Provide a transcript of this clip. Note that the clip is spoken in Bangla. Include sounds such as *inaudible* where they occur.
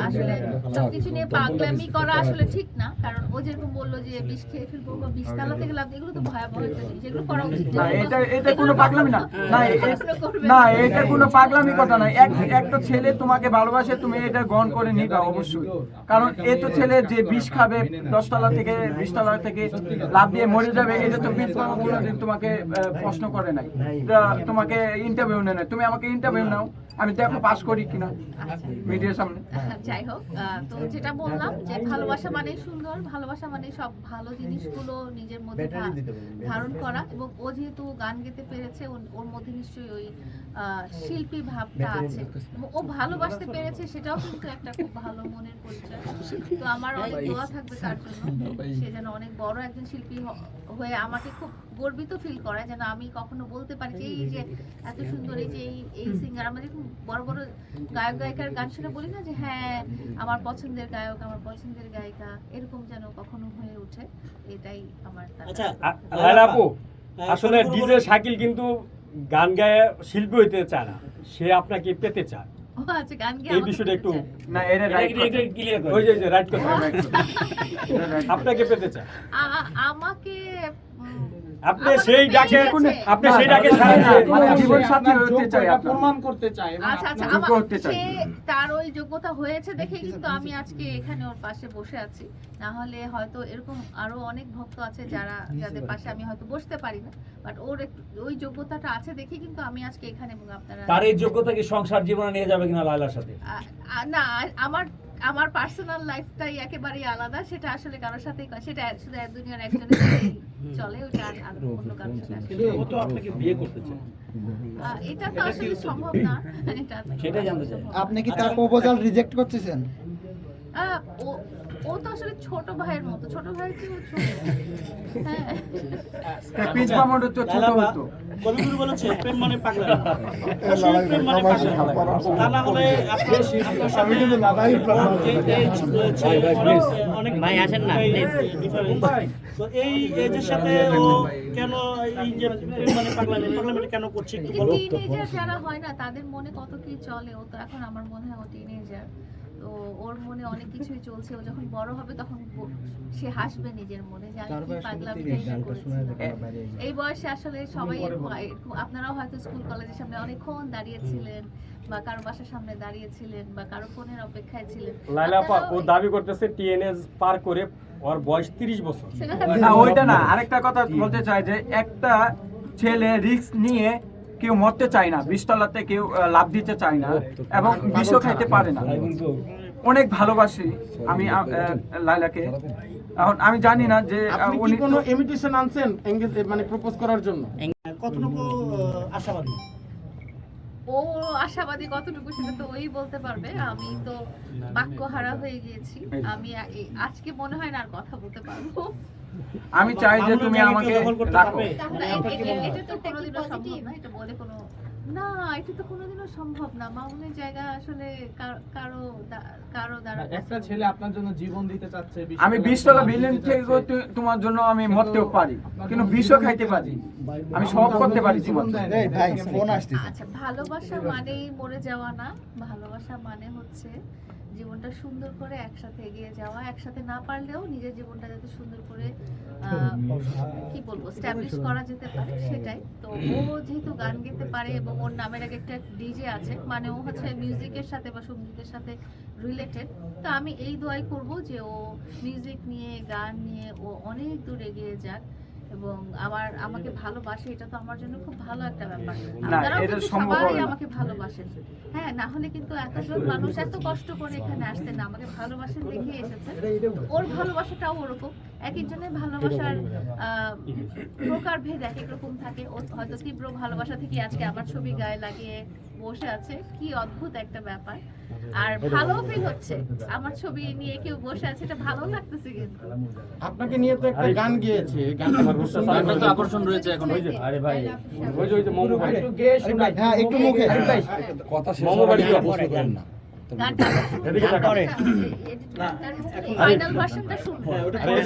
আসলে সবকিছু নিয়ে পাগলামি করা আসলে ঠিক না কারণ ও যেরকম বলল যে বিষ খেয়ে ফেলব বা বিষ তালাতে গেলাম এগুলো তো ভয়াবহ একটা জিনিস এগুলো করা উচিত না। এটা এটা কোনো পাগলামি না। না এ- না এটা কোনো পাগলামি কথা না। এক একটা ছেলে তোমাকে ভালোবাসে তুমি এটা গ্রহণ করে নিবা অবশ্যই। কারণ এ তো ছেলে যে বিষ খাবে দশতলা থেকে বিশতলা থেকে লাভ দিয়ে মরে যাবে এটা তো বিষ কোনোদিন তোমাকে প্রশ্ন করে নাই। তোমাকে ইন্টারভিউ নেয় তুমি আমাকে ইন্টারভিউ নাও। আমি দেখো পাস করি কিনা। মিডিয়ার সামনে। যাই হোক তো যেটা বললাম যে ভালোবাসা মানে সুন্দর ভালোবাসা মানে সব ভালো জিনিসগুলো নিজের মধ্যে ধারণ করা এবং ও যেহেতু গান গেতে পেরেছে ওর- মধ্যে নিশ্চয়ই ওই আহ, শিল্পী ভাবটা আছে। ও ভালোবাসতে পেরেছে সেটাও কিন্তু একটা খুব ভালো মনের পরিচয়। তো আমার অনেক দোয়া থাকবে তার জন্য। সে যেন অনেক বড় একজন শিল্পী হয়ে আমাকে খুব গর্বিত ফিল করে যেন আমি কখনো বলতে পারি যে এই যে এত সুন্দর এই যে এই এই সিঙ্গার আমরা যেরকম বড় বড় গায়ক গায়িকার গান শুনে বলি না যে হ্যাঁ আমার পছন্দের গায়ক আমার পছন্দের গায়িকা এরকম যেন কখনো হয়ে ওঠে এটাই আমার আচ্ছা আপু হ্যাঁ, আসলে সম্পূর্ণ ডিজে শাকিল কিন্তু গান গায়ে শিল্পী হইতে চায় না সে আপনাকে পেতে চায়। এই আমাকে বিষয়টা একটু। না এটা রাইট ওই যে কথা। আপনাকে পেতে আমাকে আপনি সেই ডাকে আপনি সেই ডাকে সাড়া দিয়ে মানে জীবন সাথী হতে চাই প্রমাণ করতে এবং আচ্ছা আচ্ছা চাই। তার ওই যোগ্যতা হয়েছে দেখে কিন্তু আমি আজকে এখানে ওর পাশে বসে আছি। না হলে হয়তো এরকম আরও অনেক ভক্ত আছে যারা *clears throat* যাদের পাশে আমি হয়তো বসতে পারি না। বাট ওর ওই যোগ্যতাটা আছে দেখে কিন্তু আমি আজকে এখানে এবং আপনারা তার এই যোগ্যতা কি সংসার জীবনে নিয়ে যাবে কিনা লায়লার সাথে? না আমার আমার পার্সোনাল লাইফটাই একেবারেই আলাদা সেটা আসলে কারোর সাথে সেটা শুধু এক দুনিয়ার একজনের সাথেই চলে ওটা আর অন্য কারোর সাথে আসলে ও তো আপনাকে বিয়ে করতে চায়। এটা তো আসলে সম্ভব না। এটা সেটাই জানতে চাই। আপনি কি তার প্রপোজাল রিজেক্ট করতেছেন? ও- তো আসলে ছোট ভাইয়ের মতো। ছোট ভাই কি ও ছোট? হ্যাঁ। তা ছোট হতো। কবিগুরু বলেছে? প্রেম মানে পাগলামি আসলে প্রেম মানে পাগলামি তা না হলে আপনার আপনার এই অনেক ভাই, আসেন না, তো এই এজের সাথে ও কেন এই যে প্রেম মানে পাগলামি পাগলামিটা কেন করছে একটু বলো টিনেজার যারা হয় না তাদের মনে কত কি চলে? ও তো এখন আমার মনে হয় ও টিনেজার। তো ওর মনে অনেক কিছুই চলছে। ও যখন বড় হবে তখন সে হাসবে নিজের মনে যে আমি কি করেছিলাম। এই বয়সে আসলে সবাই আপনারাও হয়তো স্কুল কলেজের সামনে অনেকক্ষণ দাঁড়িয়েছিলেন বা কারও বাসার সামনে দাঁড়িয়েছিলেন বা কারও ফোনের অপেক্ষায় ছিলেন। লাইলা আপা ও দাবি করতেছে টিএনএস পার করে ওর বয়স 30 বছর। না ওইটা না। আরেকটা কথা বলতে চাই যে একটা ছেলে রিস্ক নিয়ে কেউ মরতে চায় না বিশতলাতে কেউ লাভ দিতে চায় না এবং বিষ খাইতে পারে না। অনেক ভালোবাসি আমি লাইলাকে। এখন আমি জানি না যে উনি কোনো ইমিটেশন আনছেন এঙ্গেজ মানে প্রপোজ করার জন্য? কতটুকু আশাবাদী? ও আশাবাদী কতটুকু সেটা তো ওই বলতে পারবে। আমি তো বাক্য হারা হয়ে গিয়েছি। আমি আজকে মনে হয় না আর কথা বলতে পারব। আমি চাই যে তুমি আমাকে রাখো। মানে? এটা তো কোনোদিনও সম্ভব না এটা বলে কোনো না এটা তো কোনোদিনও সম্ভব না। মামুনের জায়গা আসলে কারও কারও দ্বারা একটা ছেলে আপনার জন্য জীবন দিতে চাচ্ছে আমি 20 টাকা বিলিয়ন থেকে তোমার জন্য আমি মরতেও পারি কিন্তু বিষও খাইতে পারি। আমি সব করতে পারি জীবন এই ভাই ফোন আসছে আচ্ছা ভালোবাসা মানেই মরে যাওয়া না ভালোবাসা মানে হচ্ছে জীবনটা সুন্দর করে একসাথে এগিয়ে যাওয়া একসাথে না পারলেও নিজের জীবনটা যাতে সুন্দর করে কি বলব স্ট্যাবলিশ করা যেতে পারে সেটাই। তো ও যেহেতু গান গেতে পারে এবং ওর নামের আগে একটা ডিজে আছে মানে ও হচ্ছে মিউজিকের সাথে বা সঙ্গীতের সাথে রিলেটেড তো আমি এই দোয়াই করব যে ও মিউজিক নিয়ে গান নিয়ে ও অনেক দূর এগিয়ে যাক। এবং আমার আমাকে ভালোবাসে এটা তো আমার জন্য খুব ভালো একটা ব্যাপার। আপনারাও কিন্তু সবাই। আমাকে ভালোবাসেন। হ্যাঁ না হলে কিন্তু এতজন মানুষ এত কষ্ট করে এখানে আসতেন না আমাকে ভালোবাসেন দেখে এসেছেন। ওর ভালোবাসাটাও ওরকম। এক একজনের ভালোবাসার আহ, প্রকারভেদ এক এক রকম থাকে। ও হয়তো তীব্র ভালোবাসা থেকে আজকে আমার ছবি গায়ে লাগিয়ে বসে আছে। কি অদ্ভুত একটা ব্যাপার। আর ভালো ফিল হচ্ছে। আমার ছবি নিয়ে কেউ বসে আছে এটা ভালো লাগতেছে কিন্তু। আপনাকে নিয়ে তো একটা গান গিয়েছে। গানটা আমার তো আকর্ষণ রয়েছে এখন, ওই যে, আরে ভাই, ওই যে ওই যে মোমো ভাই। একটু শোনাই। হ্যাঁ একটু মুখে। মোমো বাড়ি গানটা এদিকে তাকাও। ফাইনাল ভার্সনটা শুনব হ্যাঁ, আরে